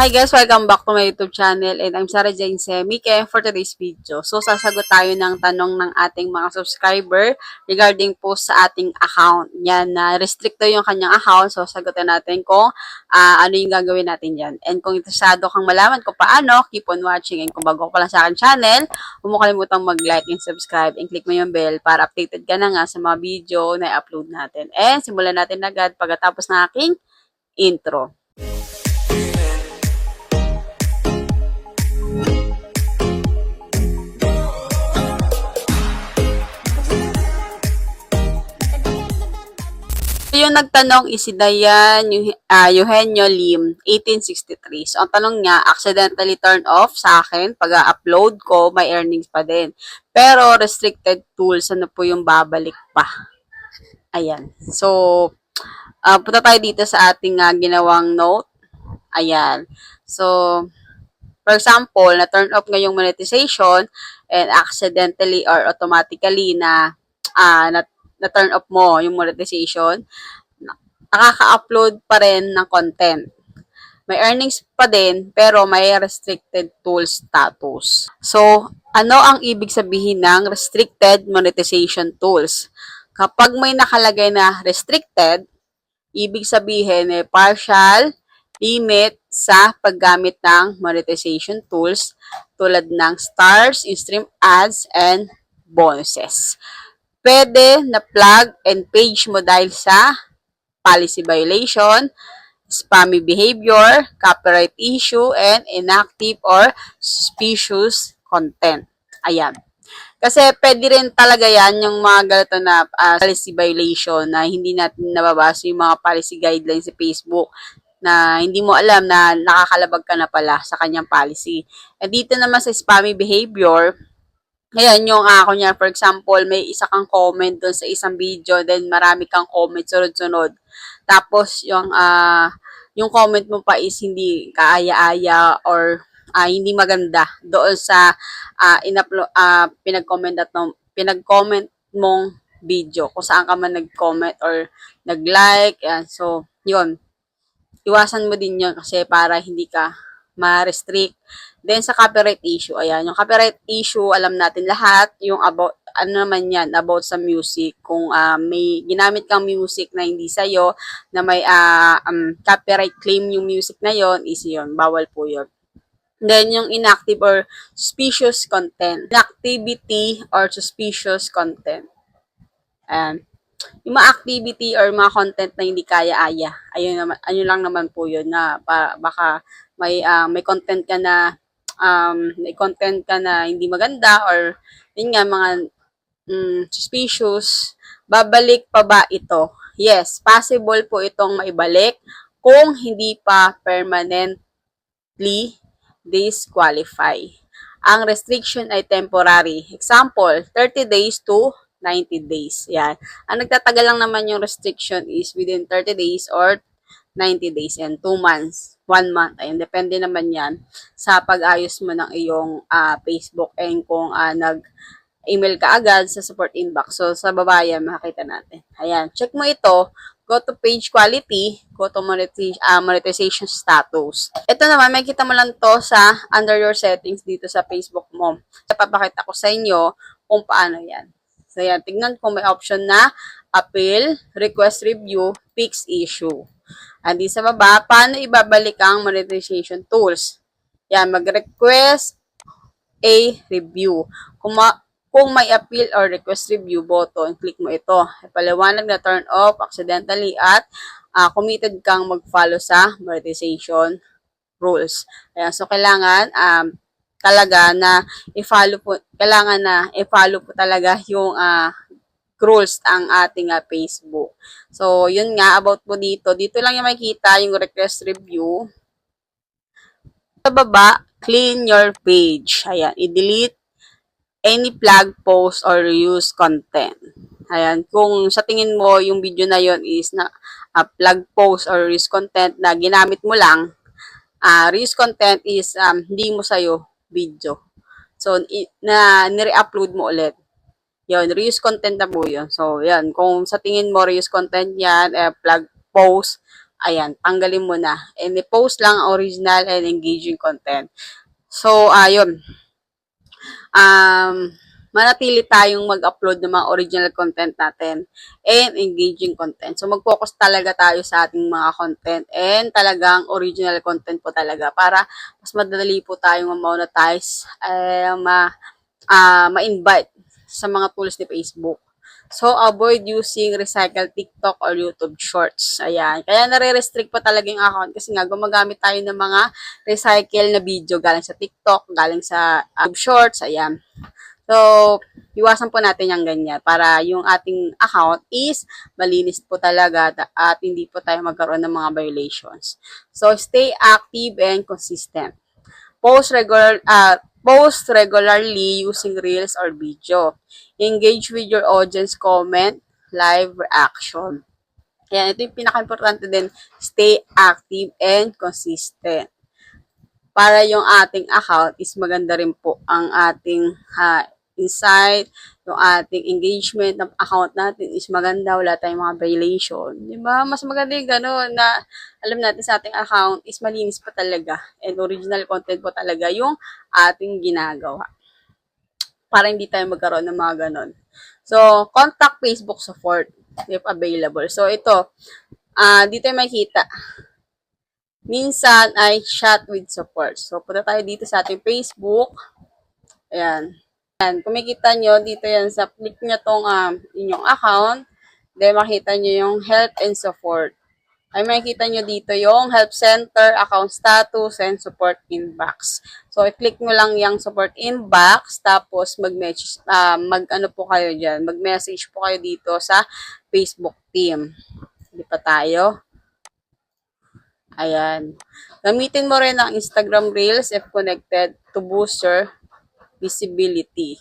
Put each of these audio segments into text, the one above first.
Hi guys, welcome back to my YouTube channel and I'm Sarah Jane Semik and for today's video. So sasagot tayo ng tanong ng ating mga subscriber regarding po sa ating account. Yan, na restricto yung kanyang account. So sagutin natin kung ah, ano yung gagawin natin dyan. And kung interesado kang malaman kung paano, keep on watching. And kung bago ka lang sa akin channel, huwag kalimutang mag-like and subscribe and click mo yung bell para updated ka na nga sa mga video na i-upload natin. And simulan natin agad pagkatapos ng aking intro. Yung nagtanong is si Dayan uh, Eugenio Lim, 1863. So, ang tanong niya, accidentally turn off sa akin. Pag-upload ko, may earnings pa din. Pero, restricted tools, ano po yung babalik pa? Ayan. So, uh, punta tayo dito sa ating uh, ginawang note. Ayan. So, for example, na-turn off ngayong monetization and accidentally or automatically na uh, na na-turn off mo yung monetization, nakaka-upload pa rin ng content. May earnings pa din, pero may restricted tool status. So, ano ang ibig sabihin ng restricted monetization tools? Kapag may nakalagay na restricted, ibig sabihin may partial limit sa paggamit ng monetization tools tulad ng stars, in-stream ads, and bonuses pwede na plug and page mo dahil sa policy violation, spammy behavior, copyright issue, and inactive or suspicious content. Ayan. Kasi pwede rin talaga yan yung mga ganito na uh, policy violation na hindi natin nababasa yung mga policy guidelines sa Facebook na hindi mo alam na nakakalabag ka na pala sa kanyang policy. And dito naman sa spammy behavior, Ngayon, yung uh, kunya, for example, may isa kang comment doon sa isang video, then marami kang comment sunod-sunod. Tapos, yung, uh, yung comment mo pa is hindi kaaya-aya or uh, hindi maganda doon sa uh, in-upload, uh, pinag-comment at no, pinag-comment mong video kung saan ka man nag-comment or nag-like. Yan. So, yun. Iwasan mo din yun kasi para hindi ka ma-restrict. Then, sa copyright issue, ayan, yung copyright issue, alam natin lahat, yung about, ano naman yan, about sa music. Kung uh, may ginamit kang music na hindi sa'yo, na may uh, um, copyright claim yung music na yon is yun, bawal po yun. Then, yung inactive or suspicious content. Inactivity or suspicious content. Ayan. Yung mga activity or mga content na hindi kaya-aya. Ayun, naman, ayun lang naman po yun na para, baka may uh, may content ka na um, may content ka na hindi maganda or yun nga mga um, suspicious, babalik pa ba ito? Yes, possible po itong maibalik kung hindi pa permanently disqualify. Ang restriction ay temporary. Example, 30 days to 90 days. Yan. Ang nagtatagal lang naman yung restriction is within 30 days or 90 days and 2 months, 1 month. Ayun, depende naman yan sa pag-ayos mo ng iyong uh, Facebook and kung uh, nag email ka agad sa support inbox. So, sa baba yan, makakita natin. Ayan, check mo ito. Go to page quality, go to monetization, uh, monetization status. Ito naman, may kita mo lang to sa under your settings dito sa Facebook mo. Papakita ko sa inyo kung paano yan. So, yan, tignan kung may option na appeal, request review, fix issue. Andi sa baba, paano ibabalik ang monetization tools? Yan, mag-request a review. Kung, ma- kung may appeal or request review button, click mo ito. Ipaliwanag na turn off accidentally at uh, committed kang mag-follow sa monetization rules. Ayan, so kailangan um, talaga na i-follow po, kailangan na i-follow po talaga yung uh, rules ang ating uh, Facebook. So, yun nga, about po dito. Dito lang yung makikita yung request review. Sa baba, clean your page. Ayan, i-delete any plug post or reuse content. Ayan, kung sa tingin mo yung video na yon is na uh, plug post or reuse content na ginamit mo lang, uh, reuse content is um, hindi mo sa'yo video. So, na nire-upload mo ulit. Yun, reuse content na po yun. So, yan. Kung sa tingin mo reuse content yan, eh, plug post, ayan, tanggalin mo na. And i-post lang ang original and engaging content. So, ayun. Um, manatili tayong mag-upload ng mga original content natin and engaging content. So, mag-focus talaga tayo sa ating mga content and talagang original content po talaga para mas madali po tayong ma-monetize, eh, ma, ah, ma-invite sa mga tools ni Facebook. So, avoid using recycled TikTok or YouTube Shorts. Ayan. Kaya nare-restrict pa talaga yung account kasi nga gumagamit tayo ng mga recycle na video galing sa TikTok, galing sa uh, YouTube Shorts. Ayan. So, iwasan po natin yung ganyan para yung ating account is malinis po talaga at hindi po tayo magkaroon ng mga violations. So, stay active and consistent. Post regular uh, post regularly using reels or video. Engage with your audience comment, live reaction. Yan, ito yung pinaka-importante din, stay active and consistent. Para yung ating account is maganda rin po ang ating insight, yung ating engagement ng account natin is maganda, wala tayong mga violation. Di ba? Mas maganda yung gano'n na alam natin sa ating account is malinis pa talaga and original content po talaga yung ating ginagawa. Para hindi tayo magkaroon ng mga ganon. So, contact Facebook support if available. So, ito, ah dito yung makikita. Minsan ay chat with support. So, punta tayo dito sa ating Facebook. Ayan. Ayan. Kung makikita nyo, dito yan sa click nyo tong um, inyong account. Then, makita nyo yung help and support. Ay makikita nyo dito yung help center, account status, and support inbox. So, i-click nyo lang yung support inbox, tapos mag-message, ah, mag-ano po kayo dyan, mag-message po kayo dito sa Facebook team. Hindi pa tayo. Ayan. Gamitin mo rin ang Instagram Reels if connected to boost your visibility.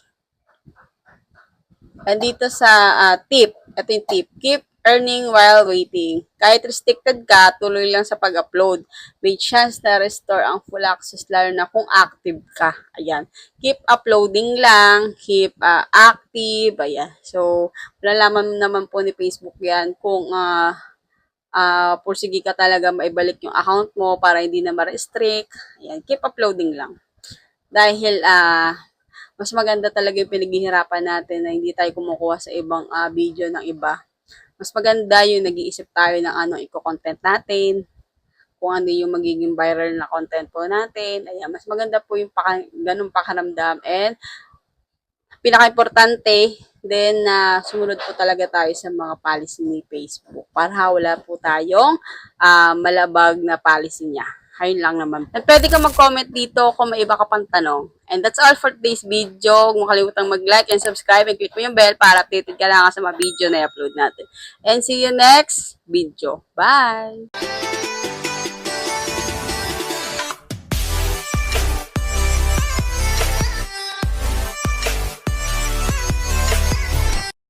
And dito sa ah, tip, ito yung tip, keep earning while waiting. Kahit restricted ka, tuloy lang sa pag-upload. May chance na restore ang full access lalo na kung active ka. Ayan. Keep uploading lang, keep ah, active, ayan. So, malalaman naman po ni Facebook yan kung ah ah pursige ka talaga maibalik yung account mo para hindi na ma-restrict. Ayan, keep uploading lang. Dahil ah mas maganda talaga yung pinaghihirapan natin na hindi tayo kumukuha sa ibang ah, video ng iba. Mas maganda yung nag-iisip tayo ng anong i-content natin, kung ano yung magiging viral na content po natin. Ayan, mas maganda po yung paka, ganun pakaramdam. And pinaka-importante, then na sumunod po talaga tayo sa mga policy ni Facebook para wala po tayong ah, malabag na policy niya. Ayun lang naman. At pwede ka mag-comment dito kung may iba ka pang tanong. And that's all for today's video. Huwag mo kalimutang mag-like and subscribe and click mo yung bell para updated ka lang sa mga video na i-upload natin. And see you next video. Bye!